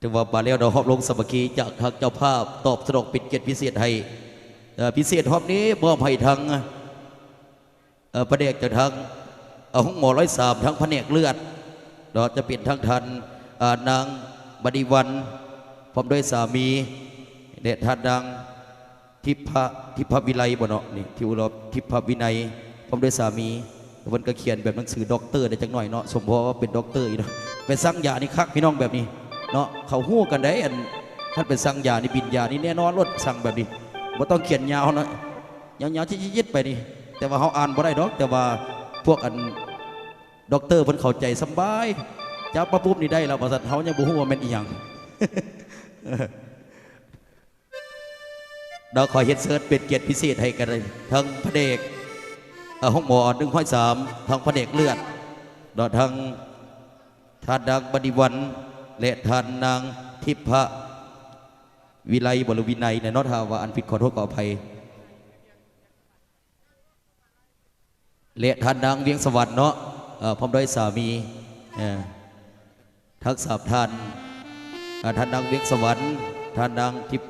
ถือว่าบาเลียวเราฮอบลงสมัคคีจากทางเจ้าภาพตอบสนองปิดเกียรติพิเศษให้พิเศษฮอบนี้มอบให้ทางประเด็กจากทางห้องหมอร้อยสามทั้งแผนกเลือดเราจะเป็นทางทันนางบดีวันพร้อมด้วยสามีเดชทานดังทิพะทิพวิไลบ่เนาะนี่ที่เราทิพวินัยพร้อมด้วยสามีเพิ่นก็เขียนแบบหนังสือด็อกเตอร์ได้จังหน่อยเนาะสมพอว่าเป็นด็อกเตอร์อีกเนาะไปสั่งยานี่คักพี่น้องแบบนี้ เนาะเขาหู้กันได้อันท่านเป็นสั่งยานี่บินยานี่แน่นอนรถสั่งแบบนี้บ่ต้องเขียนยาวนะยาวๆชิดๆไปนี่แต่ว่าเขาอ่านบ่ได้ดอก แต่ว่าพวกอันด็อกเตอร์เพิ่นเข้าใจสบายจับมาปุ๊บนี่ได้แล้วว่าซั่นเฮายังบ่ฮู้ว่าแม่นอีหยังเราขอเฮ็ดเสิร์ชเป็นเกียรติพิเศษให้กันเลยทั้งพระเดกห้องหมอหนึ่งห้อยสามทั้งพระเดกเลือดดอทั้งทาดังบดิวัน และทานนางทิพะวิไลบรวินัยในนอทาวาอันผิดขอโทษขออภัยและทานนางเวียงสวรรค์เนาะพร้อมด้วยสามีทั้งสาท่านท่านนางเวียงสวรรค์ท่านนางทิพ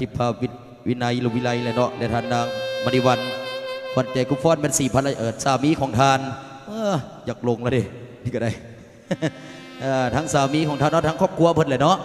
ทิพาวิวินัยหรือวิไลและเนาะและท่านนางมณีวันวันใจกุฟอนเป็นสี่พันเอิดสามีของทานเอออยากลงแล้วดินี่ก็ได้ ทั้งสามีของท่านเนาะทั้งครอบครัวเพิ่นเลยเนาะ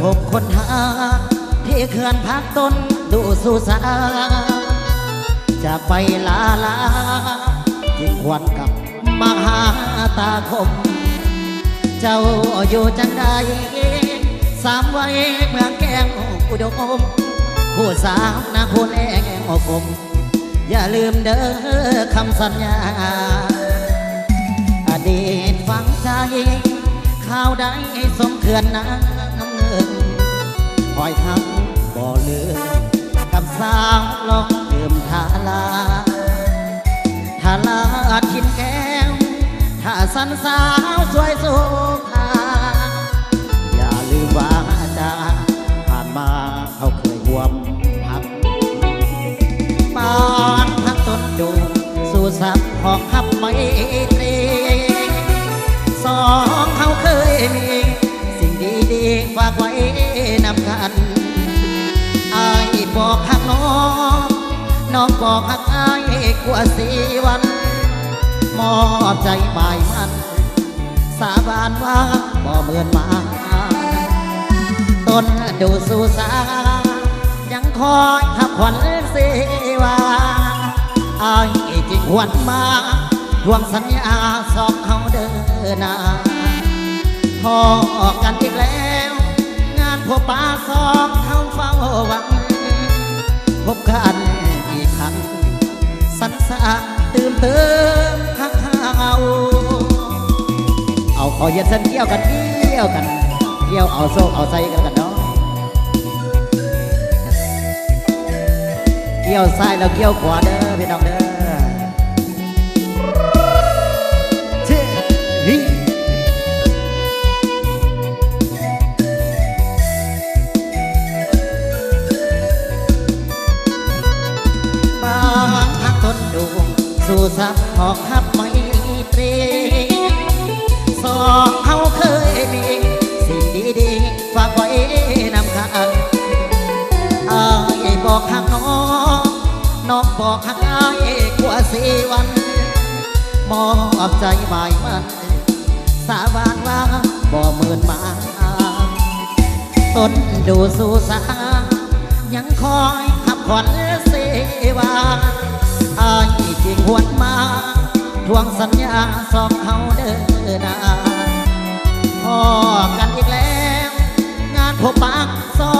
นับพบคนหา ที่เขื่อนพักต้นดูสุสาจะไปลาลาจิงควันกับมหาตาคม เจ้าอยู่จังใดสามวัยเมืองแกงอุดมผู้สาวนาคุณแองอกผมอย่าลืมเด้อคำสัญญา อดีตฝังใจข่าวใดสมเขื่อนน้ำเงิน คอยทั้งบ่อเลือกับสาวลองลืมทาลาทาลาทินแก้วถ้าสันสาวสวยสุภาอย่าลืมว่าจา บอกหักน้องน้องบอกหักอายกว่าสี่วัน มอบใจหมายมัน สาบานว่าบ่เหมือนมาต้นดูสู่สายังคอยขับขวัญเสวาอายจริงหวนมาทวงสัญญาสองเขาเดินหนาพอกันอีกแล้ว งานพบปาสองเขาเฝ้าหวัง พบกันอีกครั้ง สันสาตื่นเติมข้างเอา เอาขอเย็นเส้นเกี่ยวกันเกี่ยวกันเกี่ยวเอาโซ่เอาใส่กันกันเนาะเกี่ยวซ้ายแล้วเกี่ยวขวาเด้อพี่น้องเด้อ สู่สักหอกขับไม่ตรีสองเขาเคยมีสิ่งดีๆฝากไว้นำข้าอายบอกหักน้องน้องบอกหักอายกว่าสี่วัน มอบใจหมายมันสาบานว่าบ่เหมือนมาต้นดูสู่สายังคอยขับขวัญเสวาอาย วงสัญญาสองเขาเดินนาพอกันอีกแล้ว งานพบปากสอง